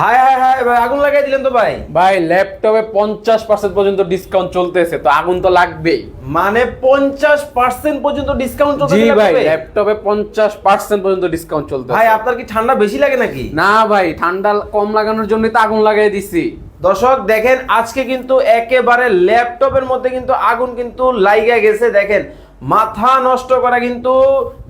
High high high ভাই আগুন লাগাই দিলেন তো ভাই। ভাই ল্যাপটপে পঞ্চাশ পার্সেন্ট পর্যন্ত ডিসকাউন্ট চলতেছে তো আগুন তো লাগবেই। মানে পঞ্চাশ পার্সেন্ট পর্যন্ত ডিসকাউন্ট চলছে জি ভাই ল্যাপটপে? পঞ্চাশ পার্সেন্ট পর্যন্ত ডিসকাউন্ট চলতেছে। ভাই আপনার কি ঠান্ডা বেশি লাগে নাকি? না ভাই ঠান্ডা কম লাগানোর জন্যই তো আগুন লাগাই দিছি। দর্শক দেখেন আজকে কিন্তু একেবারে ল্যাপটপের মধ্যে কিন্তু আগুন কিন্তু লাইগা গেছে। দেখেন মাথা নষ্ট করা কিন্তু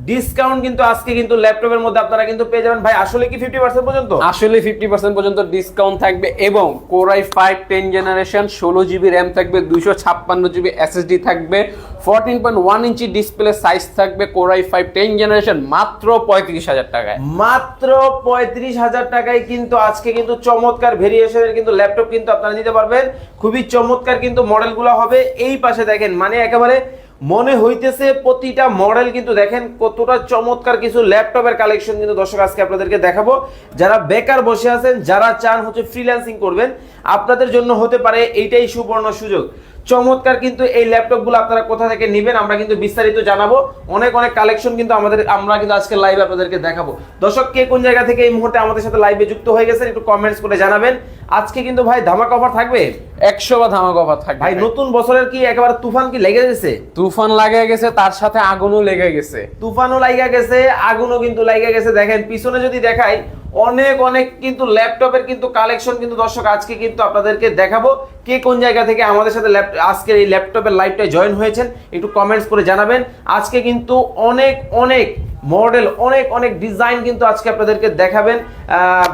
ডিসকাউন্ট কিন্তু আজকে কিন্তু ল্যাপটপের মধ্যে আপনারা কিন্তু পেয়ে যাবেন। ভাই আসলে কি ফিফটি পার্সেন্ট পর্যন্ত? আসলে ফিফটি পার্সেন্ট পর্যন্ত ডিসকাউন্ট থাকবে এবং core i five ten generation ষোলো জিবি র্যাম থাকবে দুইশো ছাপ্পান্ন জিবি এসএসডি থাকবে fourteen point one inch display size থাকবে core i five ten generation মাত্র পঁয়ত্রিশ হাজার টাকায়। মাত্র পঁয়ত্রিশ হাজার টাকায় কিন্তু আজকে কিন্তু চমৎকার ভেরিয়েশনের কিন্তু ল্যাপটপ কিন্তু আপনারা নিতে পারবেন। খুবই চমৎকার কিন্তু মডেলগুলো হবে। এই পাশে দেখেন মানে একেবারে মনে হইতেছে প্রতিটা মডেল কিন্তু দেখেন কতটা চমৎকার কিছু ল্যাপটপের কালেকশন কিন্তু দর্শক আজকে আপনাদেরকে দেখাবো। যারা বেকার বসে আছেন, যারা চান হচ্ছে ফ্রিল্যান্সিং করবেন, আপনাদের জন্য হতে পারে এইটাই সুবর্ণ সুযোগ। চমৎকার কিন্তু এই ল্যাপটপগুলো আপনারা কোথা থেকে নেবেন আমরা কিন্তু বিস্তারিত জানাব। অনেক অনেক কালেকশন কিন্তু আমাদের আমরা কিন্তু আজকে লাইভে আপনাদেরকে দেখাবো। দর্শক কে কোন জায়গা থেকে এই মুহূর্তে আমাদের সাথে লাইভে যুক্ত হয়ে গেছেন একটু কমেন্টস করে জানাবেন। আজকে কিন্তু ভাই ধামাকা অফার থাকবে? একশো বা ধামাকা অফার থাকবে। ভাই নতুন বছরের কি একেবারে তুফান কি লেগে গেছে? তুফান লাগে গেছে তার সাথে আগুনও লেগে গেছে। তুফানও লাইগা গেছে আগুনও কিন্তু লাইগা গেছে। দেখেন পিছনে যদি দেখাই অনেক অনেক কিন্তু ল্যাপটপের কিন্তু কালেকশন কিন্তু দর্শক আজকে কিন্তু আপনাদেরকে দেখাবো কে কোন জায়গা থেকে আমাদের সাথে আজকে আজকের এই ল্যাপটপের লাইভটায় জয়েন হয়েছেন, একটু কমেন্টস করে জানাবেন। আজকে কিন্তু অনেক অনেক মডেল অনেক অনেক ডিজাইন কিন্তু আজকে আপনাদেরকে দেখাবেন।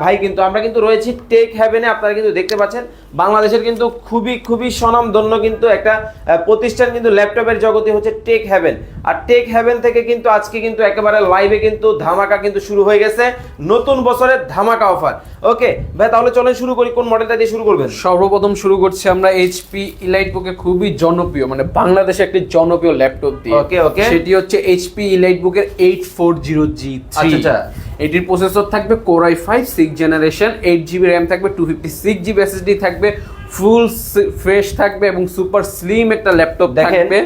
ভাই কিন্তু আমরা কিন্তু রয়েছি টেক হ্যাভেনে আপনারা কিন্তু দেখতে পাচ্ছেন। বাংলাদেশের কিন্তু খুবই খুবই স্বনামধন্য কিন্তু একটা প্রতিষ্ঠান কিন্তু ল্যাপটপের জগতে হচ্ছে টেক হ্যাভেন। আর টেক হ্যাভেন থেকে কিন্তু আজকে কিন্তু একেবারে লাইভে কিন্তু ধামাকা কিন্তু শুরু হয়ে গেছে। নতুন বছরের ধামাকা অফার ওকে ভাই তাহলে চলেন শুরু করি কোন মডেলটা দিয়ে শুরু করবেন? সর্বপ্রথম শুরু করছি আমরা এইচপি ইলাইট বুকে খুবই জনপ্রিয় মানে বাংলাদেশে একটি জনপ্রিয় ল্যাপটপ দিয়ে। ওকে ওকে সেটি হচ্ছে এইচপি ইলাইট বুকের এইট ফোর জিরো জি আচ্ছা, আচ্ছা। এটির প্রসেসর থাকবে core i five six generation eight GB RAM থাকবে two fifty six GB SSD থাকবে ফুল ফ্রেশ থাকবে এবং সুপার স্লিম একটা ল্যাপটপ থাকবে।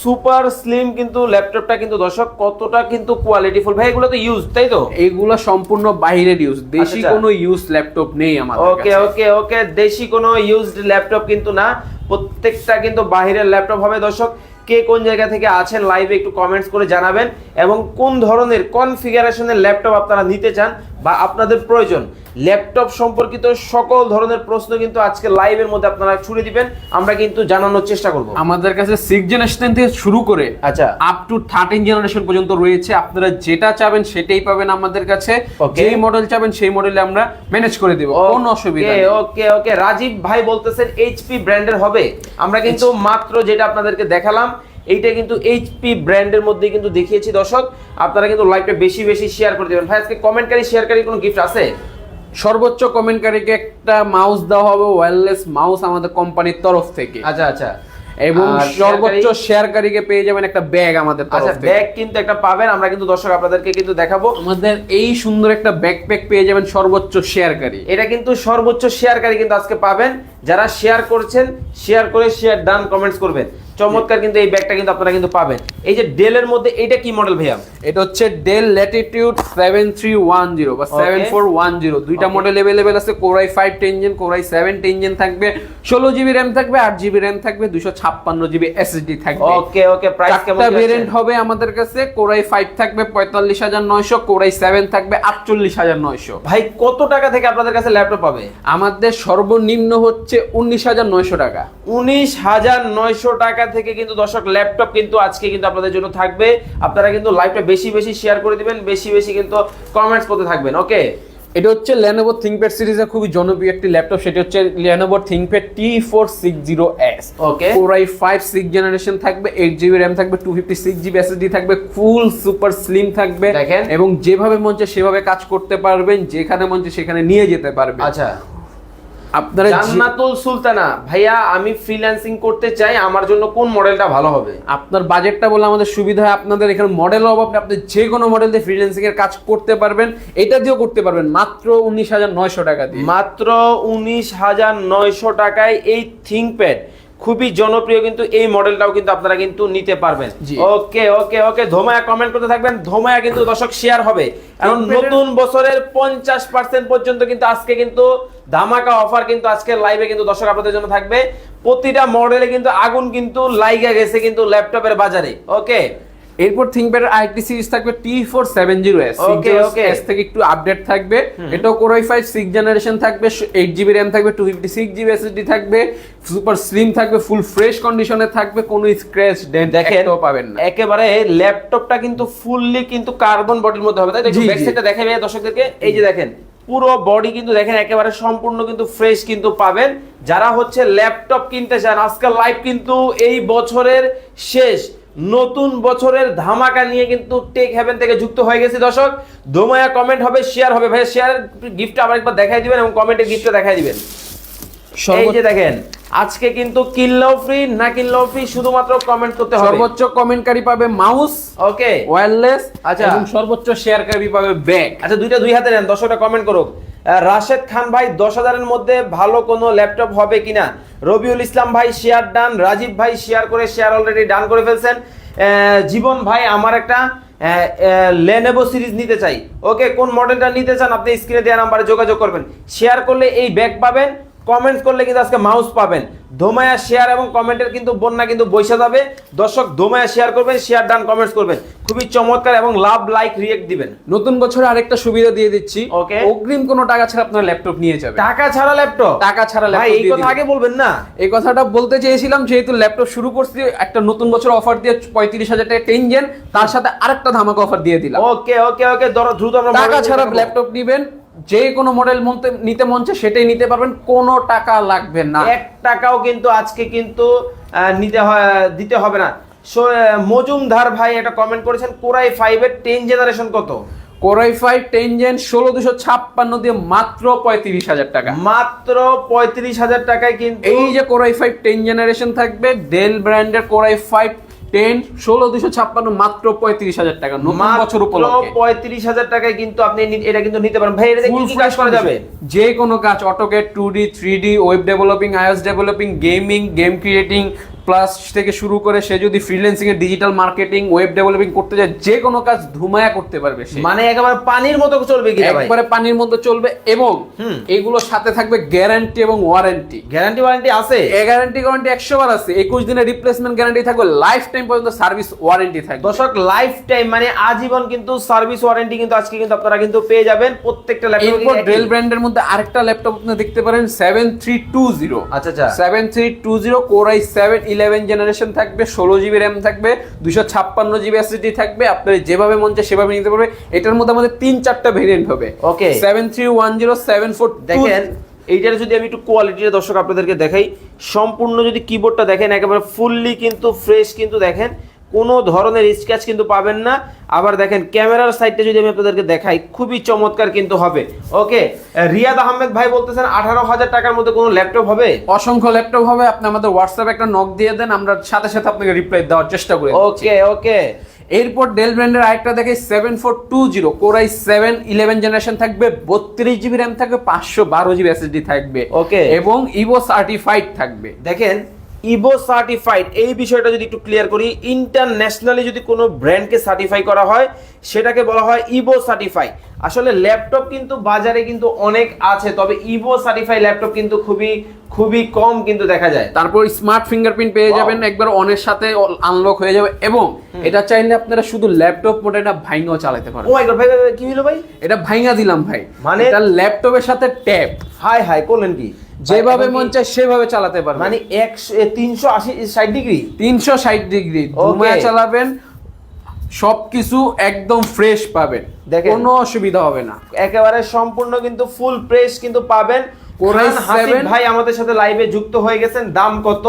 সুপার স্লিম কিন্তু ল্যাপটপটা কিন্তু দর্শক কতটা কিন্তু কোয়ালিটিফুল ভাই এগুলো তো ইউজ তাই তো? এইগুলো সম্পূর্ণ বাইরের ইউজ দেশি আচ্ছা। কোনো ইউজ ল্যাপটপ নেই আমাদের ওকে ওকে ওকে দেশি কোনো ইউজড ল্যাপটপ কিন্তু না প্রত্যেকটা কিন্তু বাহিরের ল্যাপটপ হবে দর্শক। কে কোন জায়গা থেকে আছেন লাইভে একটু কমেন্টস করে জানাবেন এবং কোন ধরনের কনফিগারেশনের ল্যাপটপ আপনারা নিতে চান বা আপনাদের প্রয়োজন। ল্যাপটপ সম্পর্কিত সকল ধরনের প্রশ্ন কিন্তু আজকে লাইভের মধ্যে আপনারা ছুড়ে দিবেন। আমরা কিন্তু জানানোর চেষ্টা করব। আমাদের কাছে সিক্স জেনারেশন থেকে শুরু করে আচ্ছা। আপ টু থার্টিন জেনারেশন পর্যন্ত রয়েছে। আপনারা যেটা চাবেন সেটাই পাবেন আমাদের কাছে. যেই মডেল চাবেন সেই মডেলে আমরা ম্যানেজ করে দেব। কোনো অসুবিধা নেই। ওকে ওকে রাজীব ভাই বলতেছেন এইচপি ব্র্যান্ডের হবে। আমরা কিন্তু মাত্র যেটা আপনাদেরকে দেখালাম এইটা কিন্তু এইচপি ব্র্যান্ডের মধ্যে কিন্তু দেখিয়েছি দর্শক। আপনারা কিন্তু লাইভটা বেশি বেশি শেয়ার করে দেবেন। ভাই আজকে কমেন্টকারী শেয়ারকারী কোনো গিফট আছে? সর্বোচ্চ কমেন্টকারীকে একটা মাউস দেওয়া হবে ওয়্যারলেস মাউস আমাদের কোম্পানির তরফ থেকে। আচ্ছা আচ্ছা। এবং সর্বোচ্চ শেয়ারকারী- শেয়ারকারীকে পেয়ে যাবেন একটা ব্যাগ আমাদের আচ্ছা তরফ থেকে। ব্যাগ কিন্তু একটা পাবেন আমরা কিন্তু দর্শক আপনাদেরকে কিন্তু দেখাবো। আমাদের এই সুন্দর একটা ব্যাকপ্যাক পেয়ে যাবেন সর্বোচ্চ শেয়ারকারী এটা কিন্তু সর্বোচ্চ শেয়ারকারী কিন্তু আজকে পাবেন। যারা শেয়ার করছেন শেয়ার করে শেয়ার ডান কমেন্টস করবেন। চমৎকার কিন্তু এই ব্যাগটা কিন্তু আপনারা কিন্তু পাবেন এই যে ডেল এর মধ্যে এটা কি মডেল ভাইয়া? এটা হচ্ছে Dell latitude seven three one zero বা সেভেন ফোর ওয়ান জিরো দুইটা Okay. মডেল অ্যাভেলেবেল আছে core i five ten gen core i seven ten gen থাকবে ষোলো জিবি র্যাম থাকবে আট জিবি র্যাম থাকবে দুশো ছাপ্পান্ন জিবি এসএসডি থাকবে। ওকে ওকে প্রাইস কেমন কি ভেরিয়েন্ট হবে আমাদের কাছে কোরাই ফাইভ থাকবে পঁয়তাল্লিশ হাজার নয়শো কোরাই সেভেন থাকবে আটচল্লিশ হাজার নয়শো। ভাই কত টাকা থেকে আপনাদের কাছে ল্যাপটপ পাবে? আমাদের সর্বনিম্ন হচ্ছে উনিশ হাজার নয়শো টাকা। উনিশ হাজার নয়শো টাকা থেকে কিন্তু দর্শক ল্যাপটপ কিন্তু আজকে কিন্তু আপনাদের জন্য থাকবে আপনারা কিন্তু লাইভটা বেশি বেশি শেয়ার করে দিবেন বেশি বেশি কিন্তু কমেন্টস করতে থাকবেন ওকে এটা হচ্ছে লেনোভো থিংকপ্যাড সিরিজের খুবই জনপ্রিয় একটি ল্যাপটপ সেটি হচ্ছে Lenovo ThinkPad T four six zero S Okay. Core i five six generation থাকবে এইট জিবি র্যাম থাকবে two fifty six GB SSD থাকবে ফুল সুপার স্লিম থাকবে দেখেন। এবং যেভাবে মন চায় সেভাবে কাজ করতে পারবেন যেখানে মন চায় সেখানে নিয়ে যেতে পারবেন আচ্ছা আপনারা জান্নাতুল সুলতানা ভাইয়া আমি ফ্রিল্যান্সিং করতে চাই আমার জন্য কোন মডেলটা ভালো হবে? আপনার বাজেটটা বলে আমাদের সুবিধা হয়। আপনাদের এখানে মডেল অভাব আপনি যে কোনো মডেল দিয়ে ফ্রিল্যান্সিং এর কাজ করতে পারবেন। এটা দিয়েও করতে পারবেন। মাত্র উনিশ হাজার নয়শো টাকা দিয়ে। মাত্র উনিশ হাজার নয়শো টাকায় এই থিংপ্যাড খুবই জনপ্রিয় কিন্তু এই মডেলটাও কিন্তু আপনারা কিন্তু নিতে পারবেন। ওকে ওকে ওকে ধোমায়া কমেন্ট করতে থাকবেন। ধোমায়া কিন্তু দর্শক শেয়ার হবে। কারণ নতুন বছরের পঞ্চাশ পার্সেন্ট পর্যন্ত কিন্তু আজকে কিন্তু ধামাকা অফার কিন্তু আজকে লাইভে কিন্তু দর্শক আপনাদের জন্য থাকবে। প্রতিটা মডেলে কিন্তু আগুন কিন্তু লাইগা গেছে কিন্তু ল্যাপটপের বাজারে। ওকে? এরপর থিংকপ্যাড আইটি সিরিজ থাকবে T four seven zero S. S থেকে একটু আপডেট থাকবে। এটাও core i five six generation থাকবে এইট জিবি র্যাম থাকবে two fifty six GB SSD থাকবে সুপার স্লিম থাকবে ফুল ফ্রেশ কন্ডিশনে থাকবে কোনো স্ক্র্যাচ ডেন্ট দেখেন একটাও পাবেন না। একেবারে ল্যাপটপটা কিন্তু ফুললি কিন্তু কার্বন বডির মধ্যে হবে তাই জি, ব্যাক। সাইডটা দেখাবে দর্শকদেরকে। এই যে দেখেন পুরো বডি কিন্তু দেখেন একেবারে সম্পূর্ণ কিন্তু ফ্রেশ কিন্তু পাবেন। যারা হচ্ছে ল্যাপটপ কিনতে চান আজকাল লাইভ কিন্তু এই বছরের শেষ। নতুন বছরের ধামাকা নিয়ে কিন্তু টেক হ্যাভেন থেকে যুক্ত হয়ে গেছে দর্শক। দোমায়া কমেন্ট হবে শেয়ার হবে। ভাই শেয়ার গিফট আবার একবার দেখাই দিবেন এবং কমেন্টে গিফটটা দেখাই দিবেন। এই যে দেখেন আজকে কিন্তু কিনলেও ফ্রি না কিনলেও ফ্রি শুধুমাত্র কমেন্ট করতে হবে। সর্বোচ্চ কমেন্টকারী পাবে মাউস ওকে। ওয়্যারলেস আচ্ছা। এবং সর্বোচ্চ শেয়ারকারী পাবে ব্যাগ। আচ্ছা দুইটা দুই হাতে নেন দর্শকটা কমেন্ট করুক। রাশেদ খান ভাই দশ হাজারের মধ্যে ভালো কোনো ল্যাপটপ হবে কিনা? রবিউল ইসলাম ভাই শেয়ার ডান রাজীব ভাই শেয়ার করে শেয়ার অলরেডি ডান করে ফেলছেন। জীবন ভাই আমার একটা লেনেভো সিরিজ নিতে চাই। ওকে কোন মডেলটা নিতে চান আপনি স্ক্রিনে দেওয়া নাম্বারে যোগাযোগ করবেন। শেয়ার করলে এই ব্যাগ পাবেন। কমেন্ট করলে কিন্তু আজকে মাউস পাবেন। ধোমায়া শেয়ার এবং কমেন্টের কিন্তু বন্যা কিন্তু বৈশা যাবে। দর্শক ধোমায়া শেয়ার করবেন শেয়ার ডান কমেন্টস করবেন। খুবই চমৎকার এবং লাভ লাইক রিয়েক্ট দিবেন। নতুন বছরে আরেকটা সুবিধা দিয়ে দিচ্ছি। ওকে অগ্রিম কোনো টাকা ছাড়া আপনার ল্যাপটপ নিয়ে যাবে টাকা ছাড়া ল্যাপটপ টাকা ছাড়া ভাই ল্যাপটপ এই কথা আগে বলবেন না। এই কথাটা বলতে চেয়েছিলাম যেহেতু ল্যাপটপ শুরু করছি একটা নতুন বছর অফার দিয়ে পঁয়ত্রিশ হাজার টাকা টেন জেন তার সাথে আরেকটা ধামাকা অফার দিয়ে দিলাম। ওকে ওকে ওকে ধরো দ্রুত টাকা ছাড়া ল্যাপটপ নিবেন। যে কোনো মডেল নিতে মন চায় সেটাই নিতে পারবেন কোনো টাকা লাগবে না। এক টাকাও কিন্তু আজকে কিন্তু নিতে হয় দিতে হবে না। মজুমদার ভাই এটা কমেন্ট করেছেন কোরাই ফাইভের টেন জেনারেশন কত? Core i five ten gen ষোলো দুশো ছাপ্পান্ন দিয়ে মাত্র পঁয়ত্রিশ হাজার টাকা। মাত্র পঁয়ত্রিশ হাজার টাকায় কিন্তু এই যে core i five ten generation থাকবে ডেল ব্র্যান্ডের কোরাই ফাইভ টেন ষোলো দুশো ছাপ্পান্ন মাত্র পঁয়ত্রিশ হাজার টাকা। নতুন বছর উপলক্ষে। পঁয়ত্রিশ হাজার টাকায় কিন্তু আপনি এটা কিন্তু নিতে পারেন। ভাই এটা কি কাজ করা যাবে। যে কোনো কাজ AutoCAD two D three D web developing iOS developing gaming game creating plus থেকে শুরু করে সে যদি ফ্রিল্যান্সিং এর ডিজিটাল মার্কেটিং ওয়েব ডেভেলপিং করতে যায় যে কোনো কাজ ধুমায়া করতে পারবে সে। মানে একেবারে পানির মতো চলবে কি ভাই? একবারে পানির মধ্যে চলবে এবং হুম। এগুলোর সাথে থাকবে গ্যারান্টি এবং ওয়ারেন্টি গ্যারান্টি ওয়ারেন্টি আছে? এ গ্যারান্টি ওয়ারেন্টি একশো বার আছে। একুশ দিনের রিপ্লেসমেন্ট গ্যারান্টি থাকবে লাইফ টাইম পর্যন্ত সার্ভিস ওয়ারেন্টি থাকবে। দর্শক লাইফ টাইম মানে আজীবন কিন্তু সার্ভিস ওয়ারেন্টি কিন্তু আজকে কিন্তু আপনারা কিন্তু পেয়ে যাবেন প্রত্যেকটা এরপর ডেল ব্র্যান্ডের মধ্যে আরেকটা ল্যাপটপ আপনি দেখতে পারেন সেভেন থ্রি টু জিরো আচ্ছা আচ্ছা। Seven three two zero core I seven eleven generation থাকবে ষোলো জিবি র্যাম থাকবে দুশো ছাপ্পান্ন জিবি এসএসডি থাকবে আপনার যেভাবে মন চায় সেভাবে নিতে পারবে। এটার মধ্যে আমাদের তিন চারটা ভেরিয়েন্ট হবে। Okay seven three one zero seven four দেখেন এইটার যদি আমি একটু কোয়ালিটিটা দর্শক আপনাদেরকে দেখাই সম্পূর্ণ যদি কিবোর্ডটা দেখেন একেবারে ফুললি কিন্তু ফ্রেশ কিন্তু দেখেন কোনো ধরনের স্ক্র্যাচ কিন্তু পাবেন না। আবার দেখেন ক্যামেরার সাইডটা যদি আমি আপনাদেরকে দেখাই খুবই চমৎকার কিন্তু হবে। ওকে রিয়াদ আহমেদ ভাই বলতেছেন আঠারো হাজার টাকার মধ্যে কোনো ল্যাপটপ হবে? অসংখ্য ল্যাপটপ হবে। আপনি আমাদের হোয়াটসঅ্যাপে একটা নক দিয়ে দেন আমরা সাথে সাথে আপনাকে রিপ্লাই দেওয়ার চেষ্টা করি। ওকে ওকে। এরপর ডেল ব্র্যান্ডের আরেকটা দেখে seven four two zero core i seven eleven generation থাকবে বত্রিশ জিবি র্যাম থাকবে পাঁচশো বারো জিবি এসএসডি থাকবে ওকে। এবং ইভো সার্টিফাইড থাকবে। দেখেন ইভো সার্টিফাইড এই বিষয়টা যদি একটু ক্লিয়ার করি ইন্টারন্যাশনালি যদি কোনো ব্র্যান্ডকে সার্টিফাই করা হয় সেটাকে বলা হয় ইবো সার্টিফাই আসলে ল্যাপটপ কিন্তু বাজারে কিন্তু অনেক আছে তবে ইবো সার্টিফাই ল্যাপটপ কিন্তু খুবই খুবই কম কিন্তু দেখা যায়। তারপর স্মার্ট ফিঙ্গারপ্রিন্ট পেয়ে যাবেন একবার অনের সাথে আনলক হয়ে যাবে এবং এটা চাইলে আপনারা শুধু ল্যাপটপ মোডে এটা ভাইঙ্গাও চালাতে ও পারবেন মাই গড ভাই কি হলো ভাই? এটা ভাইঙ্গা দিলাম ভাই। মানে- মানে এটা ল্যাপটপের সাথে ট্যাব হাই হাই করলেন কি? যেভাবে মন চায় সেভাবে চালাতে পারবেন। মানে একশো তিনশো আশি ষাট ডিগ্রি? তিনশো ষাট ডিগ্রি. ঘুমায় চালাবেন সবকিছু একদম ফ্রেশ পাবেন। দেখেন। কোনো অসুবিধা হবে না। একেবারে সম্পূর্ণ কিন্তু ফুল প্রেস কিন্তু পাবেন। 7 ভাই আমাদের সাথে লাইভে যুক্ত হয়ে গেছেন। দাম কত?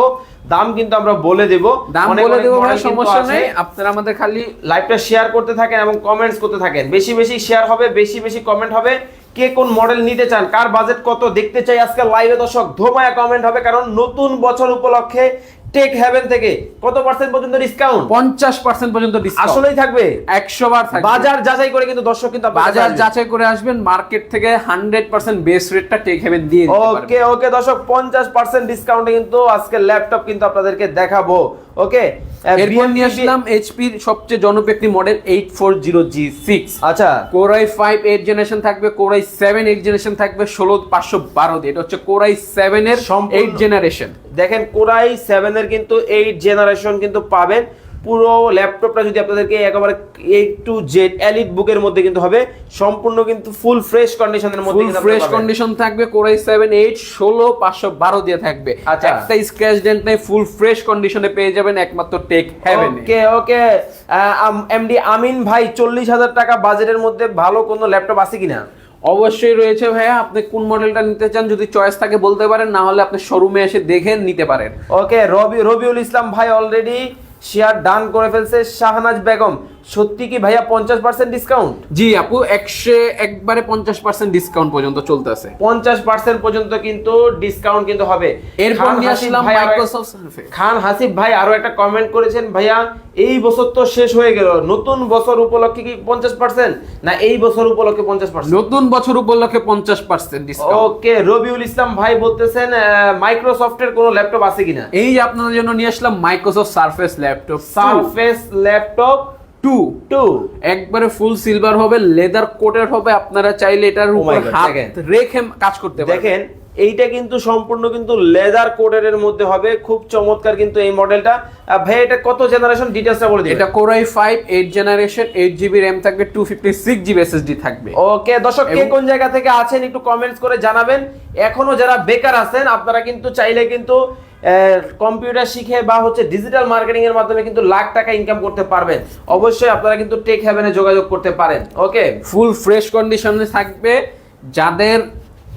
দাম কিন্তু আমরা বলে দেব। দাম বলে দেবো ভাই সমস্যা নেই। আপনারা আমাদের খালি লাইভটা শেয়ার করতে থাকেন এবং কমেন্টস করতে থাকেন। বেশি বেশি শেয়ার হবে বেশি বেশি কমেন্ট হবে। কে কোন মডেল নিতে চান কার বাজেট কত দেখতে চাই আজকে লাইভে দর্শক ধোমায়া কমেন্ট হবে কারণ নতুন বছর উপলক্ষে টেক হেভেন থেকে কত পার্সেন্ট পর্যন্ত ডিসকাউন্ট পঞ্চাশ পার্সেন্ট পর্যন্ত আসলেই থাকবে। একশো বার থাকবে। বাজার যাচাই করে কিন্তু দর্শক কিন্তু বাজার যাচাই করে আসবেন মার্কেট থেকে হান্ড্রেড পার্সেন্ট বেস রেটটা টেক হেভেন দিয়ে ওকে ওকে দর্শক পঞ্চাশ পার্সেন্ট ডিসকাউন্টে কিন্তু আজকে ল্যাপটপ কিন্তু আপনাদেরকে দেখাবো। ওকে এরপর নিয়ে আসলাম এইচপির সবচেয়ে জনপ্রিয় একটি model eight four zero G six আচ্ছা core i five eight generation থাকবে core i seven eight generation থাকবে ষোলো পাঁচশো বারো দিয়ে এটা হচ্ছে কোরাই সেভেন এর এইট জেনারেশন দেখেন কোরাই সেভেন এর কিন্তু এইট জেনারেশন কিন্তু পাবেন। পুরো ল্যাপটপটা যদি আপনাদেরকে একেবারে এ টু জেড এলিট বুকের মধ্যে কিন্তু হবে সম্পূর্ণ কিন্তু ফুল ফ্রেশ কন্ডিশনের মধ্যে ফুল ফ্রেশ কন্ডিশন থাকবে কোরাই সেভন এইট ষোলো পাঁচশো বারো দিয়ে থাকবে। আচ্ছা। একটা স্ক্র্যাচ ডেন্ট নেই ফুল ফ্রেশ কন্ডিশনে পেয়ে যাবেন একমাত্র tech haven okay okay MD Amin ভাই চল্লিশ হাজার টাকা বাজেটের মধ্যে ভালো কোনো ল্যাপটপ আছে কিনা? অবশ্যই রয়েছে ভাইয়া আপনি কোন মডেলটা নিতে চান যদি চয়েস থাকে বলতে পারেন না হলে আপনি শোরুমে এসে দেখে নিতে পারেন। ওকে রবি রবিউল ইসলাম ভাই অলরেডি শেয়ার ডান করে ফেলছে শাহনাজ বেগম। সত্যি কি ভাইয়া পঞ্চাশ পার্সেন্ট ডিসকাউন্ট জি আপু একশো একবারে পঞ্চাশ পার্সেন্ট ডিসকাউন্ট পর্যন্ত চলতেছে। পঞ্চাশ পার্সেন্ট পর্যন্ত কিন্তু ডিসকাউন্ট কিন্তু হবে। এরপর খান নিয়ে আসলাম ভাই আরো- মাইক্রোসফট খান হাসিব ভাই আরও একটা কমেন্ট করেছেন ভাইয়া এই বছর তো শেষ হয়ে গেল। নতুন বছর উপলক্ষে কি পঞ্চাশ পার্সেন্ট না এই বছর উপলক্ষে পঞ্চাশ পার্সেন্ট নতুন বছর উপলক্ষে পঞ্চাশ percent discount okay Robiul Islam ভাই বলতেছেন মাইক্রোসফটের কোনো ল্যাপটপ আছে কিনা? এই আপনাদের জন্য নিয়ে আসলাম Microsoft surface laptop surface laptop two. Two. একবারে ফুল সিলভার হবে লেদার কোটের হবে আপনারা চাইলে এটার Oh উপর হাত রেখে কাজ করতে পারবেন। দেখেন এইটা কিন্তু সম্পূর্ণ কিন্তু লেদার কোডের মধ্যে হবে খুব চমৎকার কিন্তু এই মডেলটা ভাই এটা কত জেনারেশন ডিটেইলসটা বলে দিন এটা core i five eight generation eight GB RAM থাকবে two fifty six GB SSD থাকবে। ওকে দর্শক কে কোন জায়গা থেকে আছেন একটু কমেন্টস করে জানাবেন। এখনও যারা বেকার আছেন আপনারা কিন্তু চাইলে কিন্তু কম্পিউটার শিখে বা হচ্ছে ডিজিটাল মার্কেটিং এর মাধ্যমে কিন্তু লাখ টাকা ইনকাম করতে পারবেন। অবশ্যই আপনারা কিন্তু টেক হ্যাভেনে যোগাযোগ করতে পারেন। ওকে ফুল ফ্রেশ কন্ডিশনে থাকবে। যাদের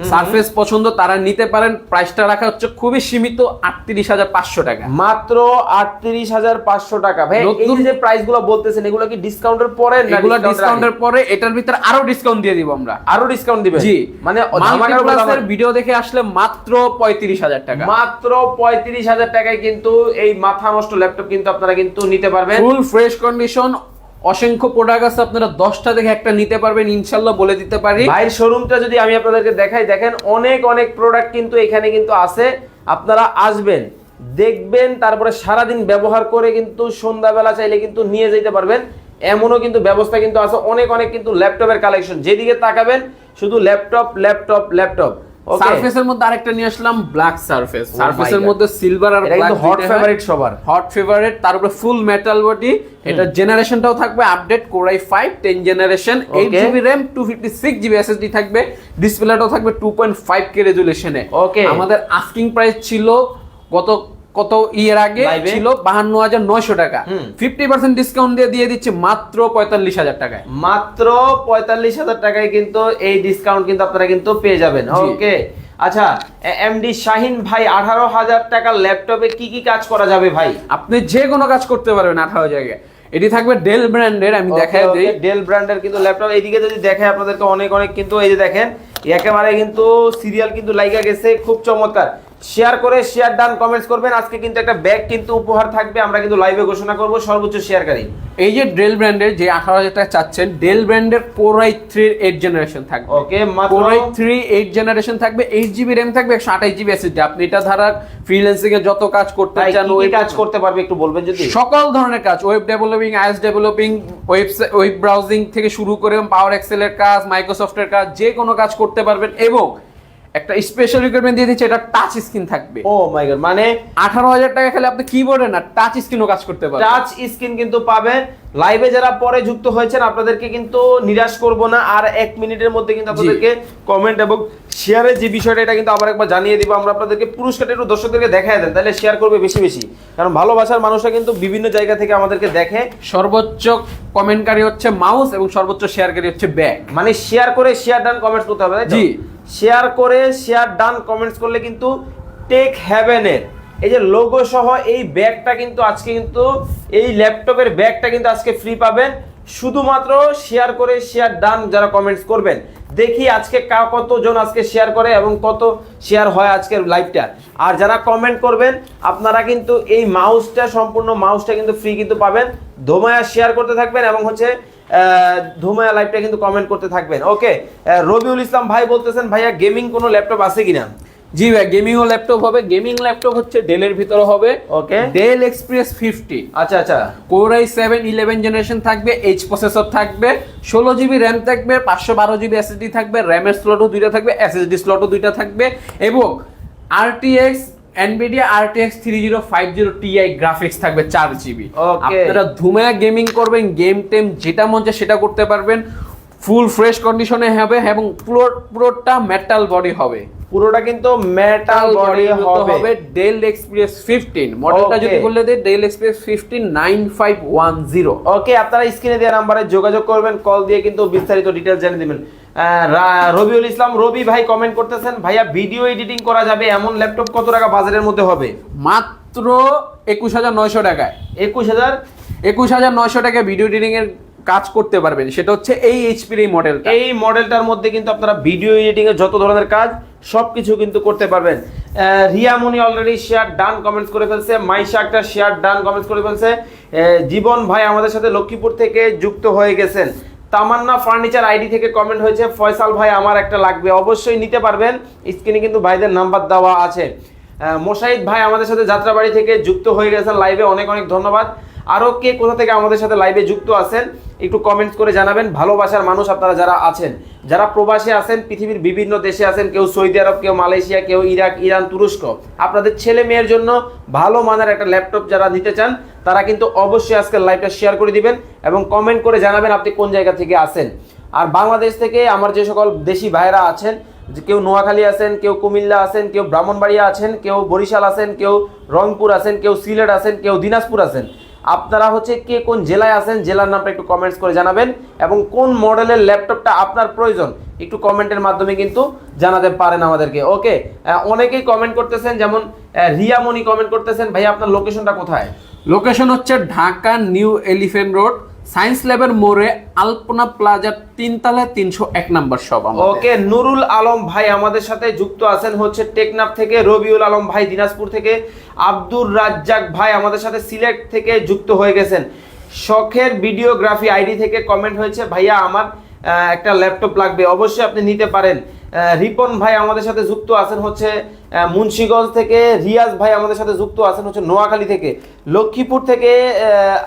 সারফেস পছন্দ তারা নিতে পারেন। প্রাইসটা রাখা হচ্ছে খুবই সীমিত আটত্রিশ হাজার পাঁচশো টাকা। মাত্র আটত্রিশ হাজার পাঁচশো টাকা। ভাই এই নতুন- যে প্রাইসগুলো বলতেছেন এগুলো কি ডিসকাউন্টের পরে এগুলো ডিসকাউন্টের পরে এটার ভিতরে আরও ডিসকাউন্ট দিয়ে দিব আমরা। আরও ডিসকাউন্ট দিবেন? জি। মানে মাল্টিপ্লাসের ভিডিও দেখে আসলে মাত্র পঁয়ত্রিশ হাজার টাকা। মাত্র পঁয়ত্রিশ হাজার টাকায় কিন্তু এই মাথা নষ্ট ল্যাপটপ কিন্তু আপনারা কিন্তু নিতে পারবেন। ফুল ফ্রেশ কন্ডিশন অসংখ্য প্রোডাক্ট আছে, আপনারা দশটা দেখে একটা নিতে পারবেন, ইনশাল্লাহ বলে দিতে পারি। ভাইয়ের শোরুমটা যদি আমি আপনাদেরকে দেখাই, দেখেন অনেক অনেক প্রোডাক্ট কিন্তু এখানে কিন্তু আছে। আপনারা আসবেন, দেখবেন, তারপরে সারাদিন ব্যবহার করে কিন্তু সন্ধ্যাবেলা চাইলে কিন্তু নিয়ে যেতে পারবেন। এমনও কিন্তু ব্যবস্থা কিন্তু আছে, অনেক অনেক কিন্তু ল্যাপটপের কালেকশন যেদিকে তাকাবেন, শুধু ল্যাপটপ ল্যাপটপ ল্যাপটপ সারফেসের মধ্যে আরেকটা নিয়ে আসলাম ব্ল্যাক সারফেস সারফেসের মধ্যে সিলভার আর ব্ল্যাক হট ফেভারিট সবার। হট ফেভারিট তার উপরে ফুল মেটাল বডি এটা জেনারেশনটাও থাকবে update core i five ten generation eight GB RAM two fifty six GB SSD থাকবে। ডিসপ্লেটাও থাকবে টু পয়েন্ট ফাইভ কে রেজুলেশনে ওকে আমাদের আস্কিং প্রাইস ছিল গত কত ইয়ের আগে ছিল? বাহান্ন হাজার নয়শো টাকা। ফিফটি পার্সেন্ট ডিসকাউন্ট দিয়ে দিয়ে দিচ্ছে মাত্র পঁয়তাল্লিশ হাজার টাকায়। মাত্র পঁয়তাল্লিশ হাজার টাকায় কিন্তু এই ডিসকাউন্ট কিন্তু আপনারা কিন্তু পেয়ে যাবেন। ওকে আচ্ছা এমডি শাহিন ভাই আঠারো হাজার টাকার ল্যাপটপে কি কি কাজ করা যাবে ভাই? আপনি যে কোনো কাজ করতে পারবেন আঠারো জায়গায় এটি থাকবে ডেল ব্র্যান্ডের আমি দেখাই দিই। ডেল ব্র্যান্ডের কিন্তু ল্যাপটপ এইদিকে যদি দেখে আপনাদেরকে অনেক অনেক কিন্তু এই যে দেখেন একেবারে কিন্তু সিরিয়াল কিন্তু লাইগা গেছে খুব চমৎকার। শেয়ার করে শেয়ার ডান কমেন্টস করবেন। আজকে কিন্তু একটা ব্যাগ কিন্তু উপহার থাকবে। আমরা কিন্তু লাইভে ঘোষণা করব। সর্বোচ্চ শেয়ারকারী। এই যে ডেল ব্র্যান্ডের যে আঠারো হাজার টাকা চাচ্ছেন ডেল ব্র্যান্ডের কোরাই থ্রি এইট জেনারেশন থাকবে। ওকে মাত্র core i three eight generation থাকবে। এইট জিবি র্যাম থাকবে একশো আঠাশ জিবি এসএসডি আপনি এটা ধারা ফ্রিল্যান্সিং এ যত কাজ করতে চান ওই কাজ করতে পারবে একটু বলবেন যদি? সকল ধরনের কাজ web developing iOS developing website web browsing থেকে শুরু করে পাওয়ার এক্সেলের কাজ মাইক্রোসফটের কাজ যে কোনো কাজ করতে পারবেন। এবং একটা স্পেশাল রিকোয়ারমেন্ট দিয়ে দিচ্ছে এটা টাচ স্ক্রিন থাকবে। ও মাই গড মানে আঠারো হাজার টাকা খেলে আপনি কিবোর্ডে না টাচ স্ক্রিনও কাজ করতে পারবেন। টাচ স্ক্রিন কিন্তু পাবেন। লাইভে যারা পরে যুক্ত হয়েছেন আপনাদেরকে কিন্তু নিরাশ করব না। আর এক মিনিটের মধ্যে কিন্তু আপনাদেরকে কমেন্ট এবং শেয়ারের যে বিষয়টা এটা কিন্তু আবার একবার জানিয়ে দিব। আমরা আপনাদেরকে পুরস্কারটা একটু দর্শকদেরকে দেখায় দেন তাহলে শেয়ার করবে বেশি বেশি। কারণ ভালোবাসার মানুষরা কিন্তু বিভিন্ন জায়গা থেকে আমাদেরকে দেখে। সর্বোচ্চ কমেন্টকারী হচ্ছে মাউস এবং সর্বোচ্চ শেয়ারকারী হচ্ছে ব্যাগ মানে শেয়ার করে শেয়ার ডান কমেন্টস করতে হবে জি। শেয়ার করে, শেয়ার ডান কমেন্টস করলে কিন্তু টেক হ্যাভেনের এই যে লোগো সহ এই ব্যাগটা কিন্তু আজকে কিন্তু, এই ল্যাপটপের ব্যাগটা কিন্তু আজকে ফ্রি পাবেন। শুধুমাত্র শেয়ার করে, শেয়ার ডান যারা কমেন্টস করবেন, দেখি আজকে কা- কতজন আজকে শেয়ার করে এবং কত শেয়ার হয় আজকের লাইভটা আর যারা কমেন্ট করবেন, আপনারা কিন্তু এই মাউসটা সম্পূর্ণ মাউসটা কিন্তু ফ্রি কিন্তু পাবেন। ধোমায়া শেয়ার করতে থাকবেন এবং হচ্ছে ধুমায়া লাইভটা কিন্তু কমেন্ট করতে থাকবেন। ওকে রবিউল ইসলাম ভাই বলতেছেন ভাইয়া গেমিং কোনো ল্যাপটপ আছে কিনা? জি ভাই গেমিং ও ল্যাপটপ হবে গেমিং ল্যাপটপ হচ্ছে ডেলের ভিতরে হবে। ওকে ডেল এক্সপ্রেস ফিফটি আচ্ছা আচ্ছা। Core i seven eleven generation থাকবে এইচ প্রসেসর থাকবে ষোলো জিবি র্যাম থাকবে পাঁচশো বারো জিবি এসএসডি থাকবে র্যামের স্লটও দুইটা থাকবে এসএসডি স্লটও দুইটা থাকবে এবং RTX zero five zero Ti graphics থাকবে চার জিবি. আপনারা ধুমায়া গেমিং করবেন গেম টেম যেটা মন চায় সেটা করতে পারবেন। ফুল ফ্রেশ কন্ডিশনে হবে এবং পুরো পুরোটা মেটাল বডি হবে। পুরোটা কিন্তু মেটাল বডি হবে। ডেল এক্সপ্রেস ফিফটিন মডেলটা যদি. বললে দেয় Dell XPS fifteen nine five one zero okay আপনারা স্ক্রিনে দেওয়া নাম্বারে যোগাযোগ করবেন কল দিয়ে কিন্তু বিস্তারিত ডিটেলস জেনে নেবেন। রবিউল ইসলাম রবি ভাই কমেন্ট করতেছেন ভাইয়া ভিডিও এডিটিং করা যাবে? এমন ল্যাপটপ কত টাকা বাজারের মধ্যে হবে? মাত্র একুশ হাজার নয়শো টাকায়। একুশ হাজার? একুশ হাজার নয়শো টাকায় ভিডিও এডিটিং এর কাজ করতে পারবেন। সেটা হচ্ছে এই এইচপির এই মডেলটা এই মডেলটার মধ্যে কিন্তু আপনারা ভিডিও এডিটিং এর যত ধরনের কাজ সবকিছু কিন্তু করতে পারবেন। রিয়া মুনি অলরেডি শেয়ার ডান কমেন্টস করে ফেলছে, মাইশা একটা শেয়ার ডান কমেন্টস করে ফেলছে। জীবন ভাই আমাদের সাথে লক্ষ্মীপুর থেকে যুক্ত হয়ে গেছেন। তামান্না ফার্নিচার আইডি থেকে কমেন্ট হয়েছে, ফয়সাল ভাই আমার একটা লাগবে, অবশ্যই নিতে পারবেন। স্ক্রিনে কিন্তু ভাইদের নাম্বার দেওয়া আছে। মোশাহিদ ভাই আমাদের সাথে যাত্রাবাড়ি থেকে যুক্ত হয়ে গেছেন লাইভে অনেক অনেক ধন্যবাদ। আরও কে কোথা থেকে আমাদের সাথে লাইভে যুক্ত আছেন, একটু কমেন্টস করে জানাবেন। ভালোবাসার মানুষ আপনারা যারা আছেন, যারা প্রবাসে আছেন, পৃথিবীর বিভিন্ন দেশে আছেন, কেউ সৌদি আরব, কেউ মালয়েশিয়া, কেউ ইরাক, ইরান, তুরস্ক, আপনাদের ছেলে মেয়ের জন্য ভালো মানের একটা ল্যাপটপ যারা নিতে চান, তারা কিন্তু অবশ্যই আজকের লাইভটা শেয়ার করে দিবেন এবং কমেন্ট করে জানাবেন আপনি কোন জায়গা থেকে আসেন আর বাংলাদেশ থেকে আমার যে সকল দেশি ভাইরা আছেন, যে কেউ নোয়াখালী আছেন, কেউ কুমিল্লা আছেন, কেউ ব্রাহ্মণবাড়িয়া আছেন, কেউ বরিশাল আছেন, কেউ রংপুর আছেন, কেউ সিলেট আছেন, কেউ দিনাজপুর আছেন আপনারা হচ্ছে কে কোন জেলায় আছেন, জেলার নামটা একটু কমেন্টস করে জানাবেন এবং কোন মডেলের ল্যাপটপটা আপনার প্রয়োজন, একটু কমেন্টের মাধ্যমে কিন্তু জানাতে পারেন আমাদেরকে ওকে অনেকেই কমেন্ট করতেছেন, যেমন রিয়ামণি রিয়া মনি কমেন্ট করতেছেন, ভাই আপনার লোকেশনটা কোথায়? লোকেশন হচ্ছে Dhaka new elephant road science ল্যাবের মোড়ে আলপনা প্লাজার তিনতলায় তিনশো এক নাম্বার সব ওকে, নুরুল আলম ভাই আমাদের সাথে যুক্ত আছেন হচ্ছে টেকনাফ থেকে, রবিউল আলম ভাই দিনাজপুর থেকে, আব্দুর রাজ্জাক ভাই আমাদের সাথে সিলেট থেকে যুক্ত হয়ে গেছেন। শখের ভিডিওগ্রাফি আইডি থেকে কমেন্ট হয়েছে, ভাইয়া, আমার একটা ল্যাপটপ লাগবে, অবশ্যই আপনি নিতে পারেন। রিপন ভাই আমাদের সাথে যুক্ত আছেন হচ্ছে মুন্সিগঞ্জ থেকে রিয়াজ ভাই আমাদের সাথে যুক্ত আছেন হচ্ছে নোয়াখালী থেকে লক্ষ্মীপুর থেকে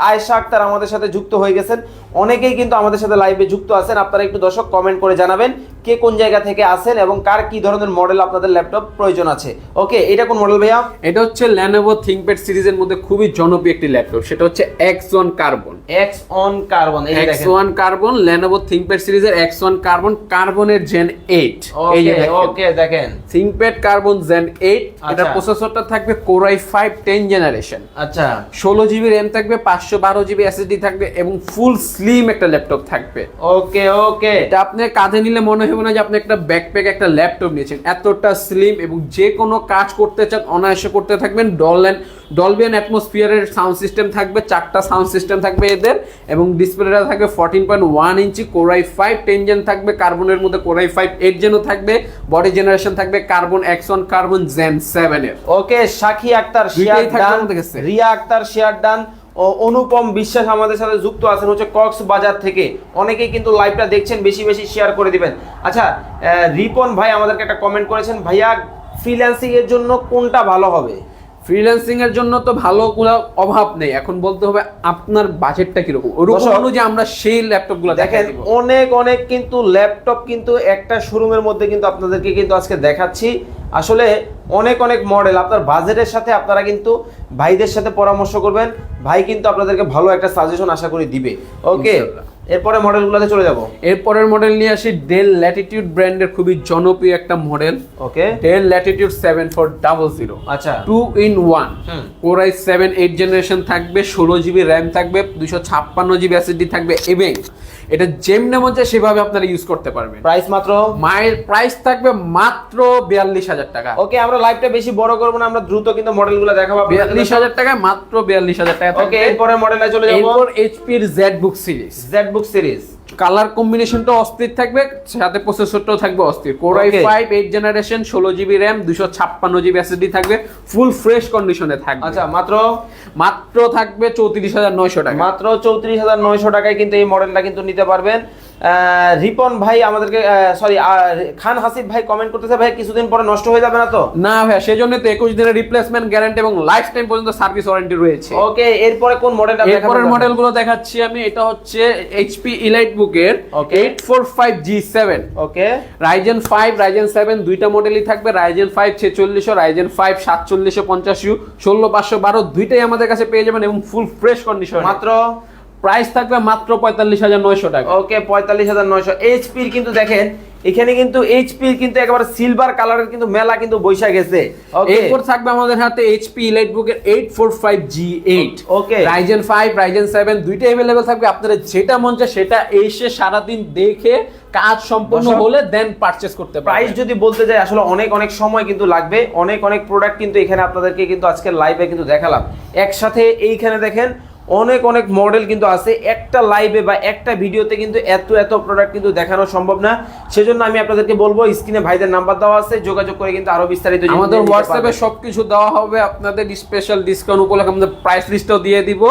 আয়েশা আক্তার আমাদের সাথে যুক্ত হয়ে গেছেন। অনেকেই কিন্তু আমাদের সাথে লাইভে যুক্ত আছেন আপনারা একটু দর্শক কমেন্ট করে জানাবেন কে কোন জায়গা থেকে আছেন এবং কার কি ধরনের মডেল আপনাদের ল্যাপটপ প্রয়োজন আছে। ওকে এটা কোন মডেল ভাইয়া? এটা হচ্ছে ল্যানোভো থিংকপ্যাড সিরিজের মধ্যে খুবই জনপ্রিয় একটি ল্যাপটপ সেটা হচ্ছে X one carbon X one carbon এই এক্স দেখেন। ওয়ান কার্বন ল্যানোভো থিংকপ্যাড সিরিজের এক্স ওয়ান কার্বন কার্বনের জেন এইট এই যে ওকে দেখেন। ওকে দেখেন। থিংকপ্যাড কার্বন জেন এইট এটা আচ্ছা। প্রসেসরটা থাকবে কোরাই ফাইভ টেন জেনারেশন আচ্ছা। ষোলো জিবি র্যাম থাকবে পাঁচশো বারো জিবি এসএসডি থাকবে এবং ফুল স্লিম একটা ল্যাপটপ থাকবে। ওকে ওকে এটা আপনি কাঁধে নিলে মনে হবে না যে আপনি একটা ব্যাকপ্যাক একটা ল্যাপটপ নিয়েছেন। এতটা স্লিম এবং যে কোনো কাজ করতে চান অনায়াসে করতে থাকবেন। ডলল্যান্ড ডলবিয়ান অ্যাটমসফিয়ারের সাউন্ড সিস্টেম থাকবে চারটা সাউন্ড সিস্টেম থাকবে এদের এবং ডিসপ্লেটা থাকবে fourteen point one inch core i five ten gen থাকবে কার্বনের মধ্যে কোরাই ফাইভ এইট জেনও থাকবে বডি জেনারেশন থাকবে carbon X one carbon gen সেভেনের okay Sakshi Akter share done. Riya Akter share done. ও অনুপম বিশ্বাস আমাদের সাথে যুক্ত আছেন হচ্ছে কক্স বাজার থেকে। অনেকেই কিন্তু লাইভটা দেখছেন বেশি বেশি শেয়ার করে দিবেন। আচ্ছা রিপন ভাই আমাদেরকে একটা কমেন্ট করেছেন ভাইয়া ফ্রিল্যান্সিং এর জন্য কোনটা ভালো হবে? ফ্রিল্যান্সিং এর জন্য তো ভালো কোনো অভাব নেই। এখন বলতে হবে আপনার বাজেটটা কীরকম? ওরকম অনুযায়ী আমরা সেই ল্যাপটপগুলো দেখেন দেখেন অনেক অনেক কিন্তু ল্যাপটপ কিন্তু একটা শোরুমের মধ্যে কিন্তু আপনাদেরকে কিন্তু আজকে দেখাচ্ছি। আসলে অনেক অনেক মডেল আপনার বাজেটের সাথে আপনারা কিন্তু ভাইদের সাথে পরামর্শ করবেন। ভাই কিন্তু আপনাদেরকে ভালো একটা সাজেশন আশা করি দিবে। ওকে। এরপরে মডেলগুলোতে চলে যাব। এরপরের মডেল নিয়ে আসি ডেল ল্যাটিটিউড ব্র্যান্ডের খুবই জনপ্রিয় একটা model. Okay. Dell latitude seven four double zero আচ্ছা। Two in one. Core i seven eight generation থাকবে ষোলো জিবি র্যাম থাকবে দুশো ছাপ্পান্ন জিবি এসএসডি থাকবে এবং এটা যেমনে মন চায় সেভাবে আপনারা ইউজ করতে পারবেন। প্রাইস মাত্র? মায়ের প্রাইস থাকবে মাত্র বিয়াল্লিশ হাজার টাকা। ওকে আমরা লাইভটা বেশি বড় করব না আমরা দ্রুত কিন্তু মডেলগুলো দেখাবো বিয়াল্লিশ হাজার টাকায় মাত্র বিয়াল্লিশ হাজার টাকা ওকে এরপরে মডেলে চলে যাব। এরপর এইচপির Z book series Z book series colour কম্বিনেশনটা অস্থির থাকবে সাথে প্রসেসরটাও থাকবে অস্থির। Core I five eight generation ষোলো জিবি র্যাম দুশো ছাপ্পান্ন জিবি এসএসডি থাকবে ফুল ফ্রেশ কন্ডিশনে থাকবে। আচ্ছা মাত্র? মাত্র থাকবে চৌত্রিশ হাজার নয়শো টাকা। মাত্র চৌত্রিশ হাজার নয়শো টাকায় কিন্তু এই মডেলটা কিন্তু নিতে পারবেন। রিপন ভাই আমাদেরকে সরি খান হাসিব ভাই কমেন্ট করতেছে ভাই কিছুদিন পরে নষ্ট হয়ে যাবে না তো? না জন্য তো একুশ দিনের রিপ্লেসমেন্ট গ্যারান্টি এবং লাইফ টাইম পর্যন্ত সার্ভিস ওয়ারেন্টি রয়েছে। ওকে এরপরে কোন মডেলটা এরপরের মডেলগুলো দেখাচ্ছি আমি এটা হচ্ছে এইচপি ইলাইট বুকের Okay. Eight four five G seven okay Ryzen five Ryzen seven দুইটা মডেলই থাকবে রাইজেন ফাইভ ছেচল্লিশশো রাইজেন ফাইভ সাতচল্লিশশো পঞ্চাশ ইউ ষোলো পাঁচশো বারো দুইটাই আমাদের কাছে পেয়ে যাবেন এবং ফুল ফ্রেশ কন্ডিশন মাত্র প্রাইস থাকবে মাত্র পঁয়তাল্লিশ হাজার নয়শো টাকা। ওকে পঁয়তাল্লিশ হাজার নয়শো। এইচপির কিন্তু দেখেন এখানে কিন্তু এইচপির কিন্তু একেবারে সিলভার কালারের কিন্তু মেলা কিন্তু বৈশা গেছে ওকে এরপর থাকবে আমাদের হাতে এইচপি ইলাইট বুকের eight four five G eight Okay. Ryzen five Ryzen seven দুইটা অ্যাভেলেবেল থাকবে। আপনারা যেটা মন চায় সেটা এসে সারাদিন দেখে কাজ সম্পূর্ণ হলে দেন পারচেস করতে প্রাইস যদি বলতে যাই আসলে অনেক অনেক সময় কিন্তু লাগবে। অনেক অনেক প্রোডাক্ট কিন্তু এখানে আপনাদেরকে কিন্তু আজকে লাইভে কিন্তু দেখালাম। একসাথে এইখানে দেখেন অনেক অনেক মডেল কিন্তু আছে। একটা লাইভে বা একটা ভিডিওতে কিন্তু এত এত প্রোডাক্ট কিন্তু দেখানো সম্ভব না। সেজন্য আমি আপনাদেরকে বলব স্ক্রিনে ভাইদের নাম্বার দেওয়া আছে যোগাযোগ করে কিন্তু আরও বিস্তারিত আমাদের হোয়াটসঅ্যাপে। সবকিছু দেওয়া হবে। আপনাদের স্পেশাল ডিসকাউন্ট উপলক্ষে আমাদের প্রাইস লিস্টও দিয়ে দিব।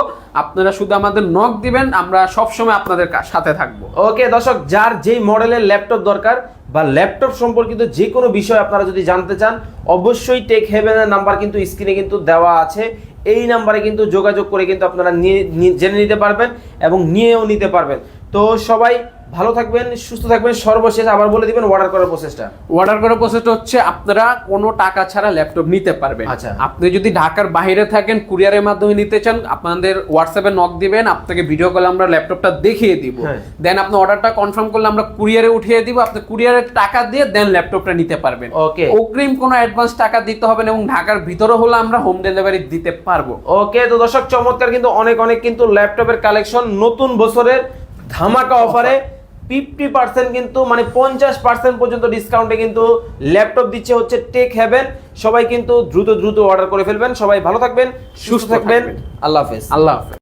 আপনারা শুধু আমাদের নক দিবেন আমরা সব সময় আপনাদের সাথে থাকব। ওকে দর্শক যার যেই মডেলের ল্যাপটপ দরকার বা ল্যাপটপ সম্পর্কিত যে কোনো বিষয় আপনারা যদি জানতে চান অবশ্যই টেক হেভেনের নাম্বার কিন্তু স্ক্রিনে কিন্তু দেওয়া আছে। এই নাম্বারে কিন্তু যোগাযোগ করে কিন্তু আপনারা নিয়ে জেনে নিতে পারবেন এবং নিয়েও নিতে পারবেন। তো সবাই ভালো থাকবেন সুস্থ থাকবেন সর্বশেষ আবার বলে দিবেন অর্ডার করার প্রসেসটা অর্ডার করার প্রসেসটা হচ্ছে আপনারা কোনো টাকা ছাড়া ল্যাপটপ নিতে পারবেন। আচ্ছা। আপনি যদি ঢাকার বাইরে থাকেন কুরিয়ারের মাধ্যমে নিতে চান আপনাদের হোয়াটসঅ্যাপে নক দিবেন আপনাকে ভিডিও কলে আমরা ল্যাপটপটা দেখিয়ে দিব। হ্যাঁ। দেন আপনি অর্ডারটা কনফার্ম করলে আমরা কুরিয়ারে উঠিয়ে দিব আপনি কুরিয়ারের টাকা দিয়ে দেন ল্যাপটপটা নিতে পারবেন। ওকে অগ্রিম কোনো অ্যাডভান্স টাকা দিতে হবে না এবং ঢাকার ভিতরে হলে আমরা হোম ডেলিভারি দিতে পারব। ওকে তো দর্শক চমৎকার কিন্তু অনেক অনেক কিন্তু ল্যাপটপের কালেকশন নতুন বছরের ধামাকা অফারে ফিফটি পার্সেন্ট কিন্তু মানে পঞ্চাশ পার্সেন্ট পর্যন্ত ডিসকাউন্টে কিন্তু ল্যাপটপ দিচ্ছে হচ্ছে টেক হ্যাভেন সবাই কিন্তু দ্রুত দ্রুত অর্ডার করে ফেলবেন। সবাই ভালো থাকবেন সুস্থ থাকবেন। আল্লাহ হাফেজ। আল্লাহ হাফেজ।